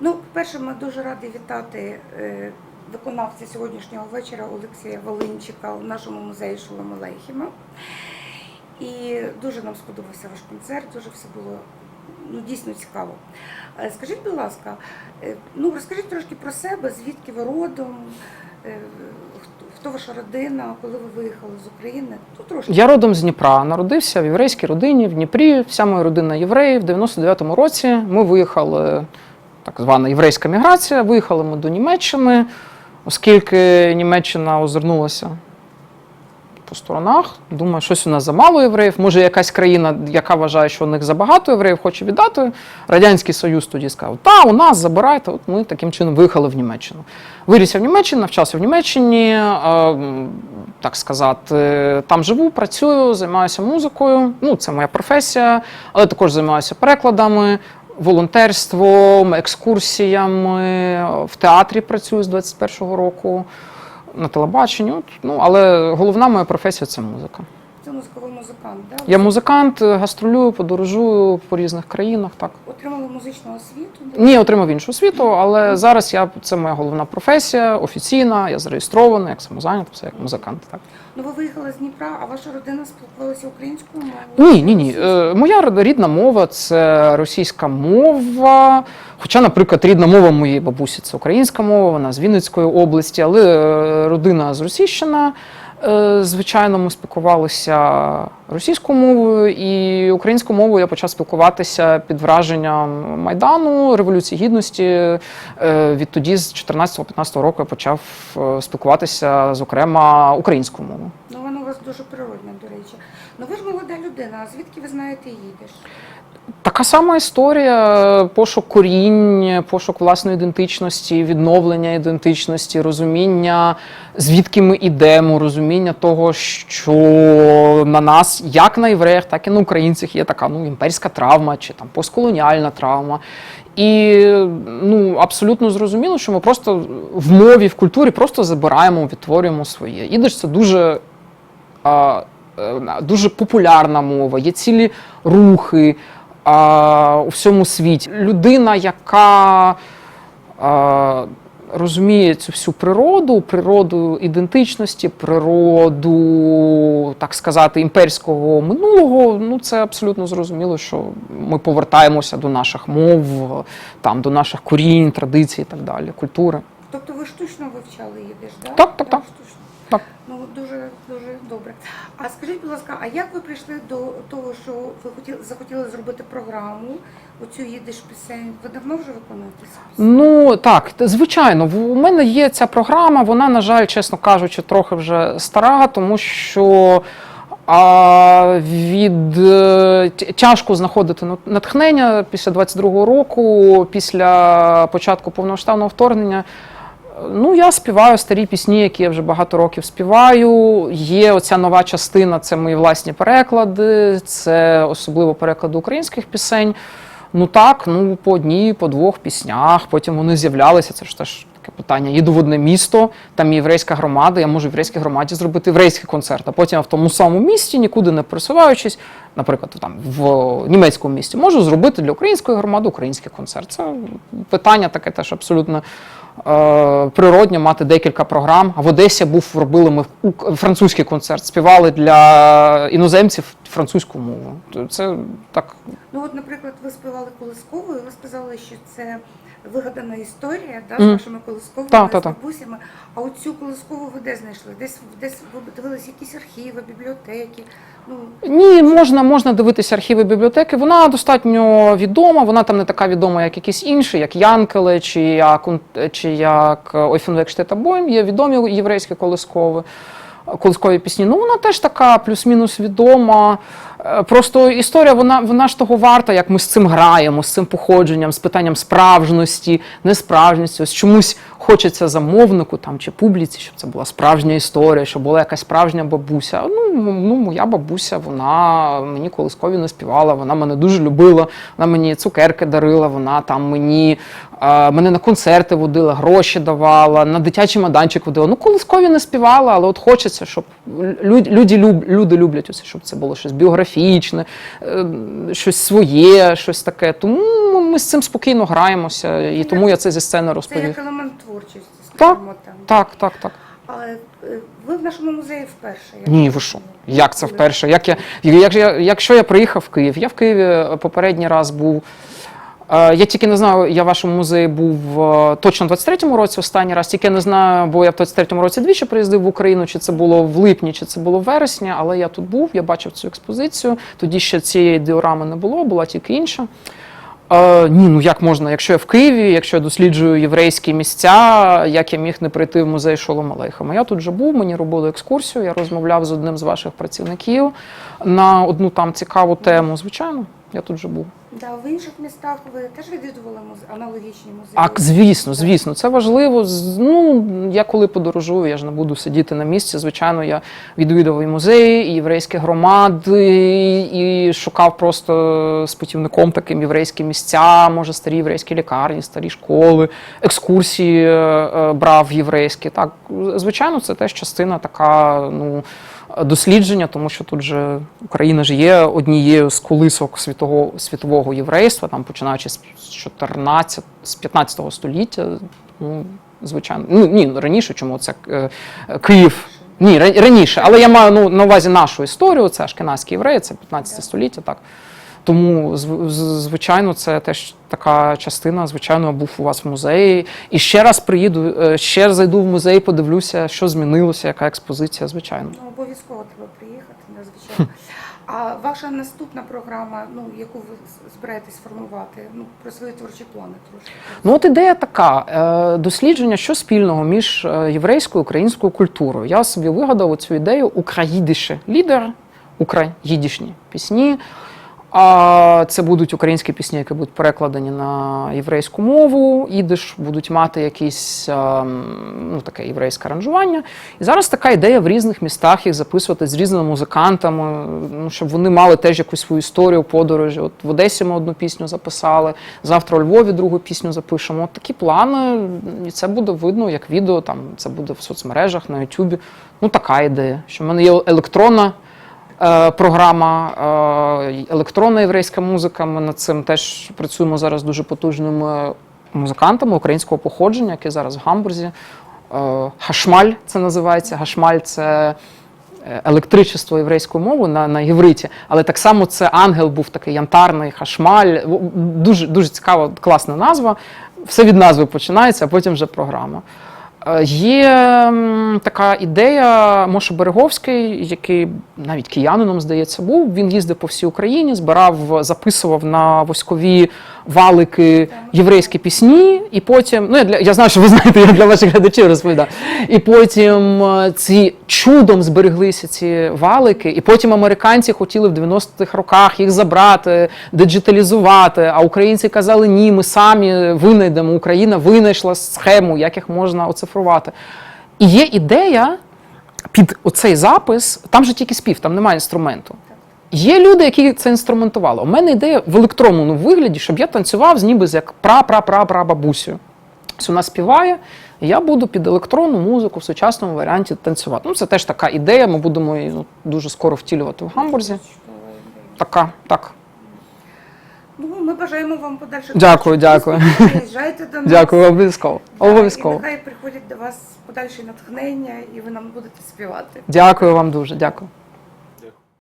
Ну, по-перше, ми дуже раді вітати е, виконавця сьогоднішнього вечора Олексія Волинчика у нашому музеї Шолома Лейхіма. І дуже нам сподобався ваш концерт, дуже все було ну, дійсно цікаво. Е, Скажіть, будь ласка, е, ну розкажіть трошки про себе, звідки ви родом, хто- ваша родина, коли ви виїхали з України? Ну, трошки. Я родом з Дніпра, народився в єврейській родині в Дніпрі. Вся моя родина євреї. В 99-му році ми виїхали, так звана єврейська міграція. Виїхали ми до Німеччини, оскільки Німеччина озирнулася по сторонах. Думаю, щось у нас замало євреїв. Може, якась країна, яка вважає, що у них забагато євреїв, хоче віддати. Радянський Союз тоді сказав: та у нас забирайте. От ми таким чином виїхали в Німеччину. Виріс в Німеччині, навчався в Німеччині, е, так сказати, там живу, працюю, займаюся музикою. Ну, це моя професія, але також займаюся перекладами. Волонтерством, екскурсіями в театрі працюю з 21-го року на телебаченні. Ну, але головна моя професія це музика. Музиковий музикант, да? Я музикант, гастролюю, подорожую по різних країнах. Так Отримали музичну освіту. ні, отримав іншу освіту, але зараз я це моя головна професія, офіційна. Я зареєстрований як самозайнятий, все як музикант. Так Ну, ви виїхали з Дніпра, а ваша родина спілкувалася українською мовою? ні, ні, ні. Е, Моя рідна мова це російська мова. Хоча, наприклад, рідна мова моєї бабусі це українська мова, вона з Вінницької області, але е, родина з Російщина. Е, Звичайно, ми спілкувалися російською мовою і українською мовою я почав спілкуватися під враженням Майдану, Революції Гідності. Е, Відтоді, з 14-15 року, я почав е, спілкуватися, зокрема, українською мовою. Ну, воно у вас дуже природне, до речі. Ну ви ж молода людина, а звідки ви знаєте їдеш? Така сама історія: пошук корінь, пошук власної ідентичності, відновлення ідентичності, розуміння, звідки ми йдемо, розуміння того, що на нас, як на євреях, так і на українцях, є така ну, імперська травма чи там постколоніальна травма. І ну, абсолютно зрозуміло, що ми просто в мові, в культурі просто забираємо, відтворюємо своє. Ідиш це дуже е, дуже популярна мова, є цілі рухи а, у всьому світі. Людина, яка а, розуміє цю всю природу, природу ідентичності, природу, так сказати, імперського минулого, ну це абсолютно зрозуміло, що ми повертаємося до наших мов, там, до наших корінь, традицій і так далі, культури. Тобто ви штучно вивчали їдеш, да? Так, так, так. Штучно. Так. Ну, дуже, дуже добре. А скажіть, будь ласка, а як ви прийшли до того, що ви хотіли, захотіли зробити програму, оцю їдеш пісень? Ви давно вже виконуєте? Ну так, звичайно, у мене є ця програма. Вона, на жаль, чесно кажучи, трохи вже стара, тому що а, від тяжко знаходити на- натхнення після 22-го року, після початку повномасштабного вторгнення. Ну, я співаю старі пісні, які я вже багато років співаю. Є оця нова частина, це мої власні переклади, це особливо переклади українських пісень. Ну так, ну по одній, по двох піснях. Потім вони з'являлися. Це ж теж таке питання. Їду в одне місто, там єврейська громада. Я можу в єврейській громаді зробити єврейський концерт. А потім в тому самому місті, нікуди не пересуваючись, наприклад, там в німецькому місті, можу зробити для української громади український концерт. Це питання таке теж абсолютно. Е, Природньо мати декілька програм. В Одесі був робили ми французький концерт, співали для іноземців французьку мову. Це так Ну от, наприклад, ви співали колискову, і ви сказали, що це вигадана історія да, з вашими колисковими, Так, з так, так. бабусями. А оцю колискову ви де знайшли? Десь десь ви дивились якісь архіви, бібліотеки. Ну Ні, можна, можна дивитися архіви бібліотеки. Вона достатньо відома. Вона там не така відома, як якісь інші, як Янкеле чи як чи як Ойфенвек Штетабойм. Є відомі єврейські колискові. Колискові пісні, ну вона теж така плюс-мінус відома. Е, Просто історія, вона, вона ж того варта, як ми з цим граємо, з цим походженням, з питанням справжності, несправжності. Ось чомусь хочеться замовнику там чи публіці, щоб це була справжня історія, щоб була якась справжня бабуся. Ну, ну моя бабуся, вона мені колискові не співала, вона мене дуже любила, вона мені цукерки дарила, вона там мені е, мене на концерти водила, гроші давала, на дитячий майданчик водила. Ну, колискові не співала, але от хочеться, щоб люд, люди, люб, люди люблять оце, щоб це було щось біографічне, е, щось своє, щось таке. Тому ми з цим спокійно граємося, і тому я це зі сцени Це розповів. Там. Так, так, так. Але е, ви в нашому музеї вперше. я Ні, ви що? розумію. Як це вперше? Як я, як я, якщо я приїхав в Київ, я в Києві е, попередній раз був. е, Я тільки не знаю, я в вашому музеї був е, точно в 23-му році останній раз, тільки не знаю, бо я в 23-му році двічі приїздив в Україну, чи це було в липні, чи це було в вересні, але я тут був, я бачив цю експозицію. Тоді ще цієї діорами не було, була тільки інша. Е, ні, ну як можна, якщо я в Києві, якщо я досліджую єврейські місця, як я міг не прийти в музей шоломалейхама? Я тут вже був, мені робили екскурсію, я розмовляв з одним з ваших працівників на одну там цікаву тему. Звичайно, я тут вже був. Да, в інших містах ви теж відвідували музе... аналогічні музеї? А звісно, звісно, це важливо. Ну я коли подорожую, я ж не буду сидіти на місці. Звичайно, я відвідував і музеї, і єврейські громади, і шукав просто з путівником таким єврейські місця, може старі єврейські лікарні, старі школи, екскурсії е, е, брав єврейські. Так, звичайно, це теж частина така. Ну дослідження, тому що тут же Україна ж є однією з колисок світового світового єврейства, там починаючи з 14, з 15 століття. Ну, звичайно, ну ні, раніше, чому це е, Київ. Ні, раніше, але я маю ну, на увазі нашу історію, це ашкеназькі євреї, це 15 століття, так. Тому, звичайно, це теж така частина. Звичайно, я був у вас в музеї. І ще раз приїду, е, ще зайду в музей, подивлюся, що змінилося, яка експозиція, звичайно. Ну, обов'язково треба приїхати, надзвичайно. А ваша наступна програма, ну яку ви збираєтесь формувати? Ну про свої творчі плани трошки. Ну, от ідея така: е, дослідження, що спільного між е, єврейською і українською культурою. Я собі вигадав цю ідею україдише лідер, україдішні пісні. А це будуть українські пісні, які будуть перекладені на єврейську мову. Ідиш будуть мати якісь ем, ну, таке єврейське аранжування. І зараз така ідея в різних містах їх записувати з різними музикантами, ну, щоб вони мали теж якусь свою історію подорожі. От в Одесі ми одну пісню записали, завтра у Львові другу пісню запишемо. От такі плани, і це буде видно як відео, там це буде в соцмережах, на Ютубі. Ну, така ідея. Що в мене є електронна програма, е, електронна єврейська музика. Ми над цим теж працюємо зараз дуже потужними музикантами українського походження, які зараз в Гамбурзі. Е, Хашмаль це називається. Гашмаль це е, електричество єврейською мовою на, на євриті, але так само це ангел був такий янтарний, хашмаль. Дуже, дуже цікава, класна назва. Все від назви починається, а потім вже програма. Е, Є така ідея Моша Береговський, який навіть киянином, здається, був. Він їздив по всій Україні, збирав, записував на воскові валики єврейські пісні, і потім, ну я для я знаю, що ви знаєте, я для ваших глядачів розповідаю. І потім е, ці чудом збереглися ці валики, і потім американці хотіли в 90-х роках їх забрати, диджиталізувати. А українці казали, ні, ми самі винайдемо. Україна винайшла схему, як їх можна оцифрувати. І є ідея під оцей запис, там же тільки спів, там немає інструменту. Є люди, які це інструментували. У мене ідея в електронному вигляді, щоб я танцював з ніби з як пра-пра-пра-пра бабусю. Вона співає, і я буду під електронну музику в сучасному варіанті танцювати. Ну, це теж така ідея. Ми будемо її ну, дуже скоро втілювати в Гамбурзі. Така, так. Ну ми бажаємо вам подальших. Дякую, дякую. Приїжджайте до нас. Дякую, обов'язково. Да, Обов'язково. І нехай приходять до вас подальші натхнення, і ви нам будете співати. Дякую вам дуже. Дякую.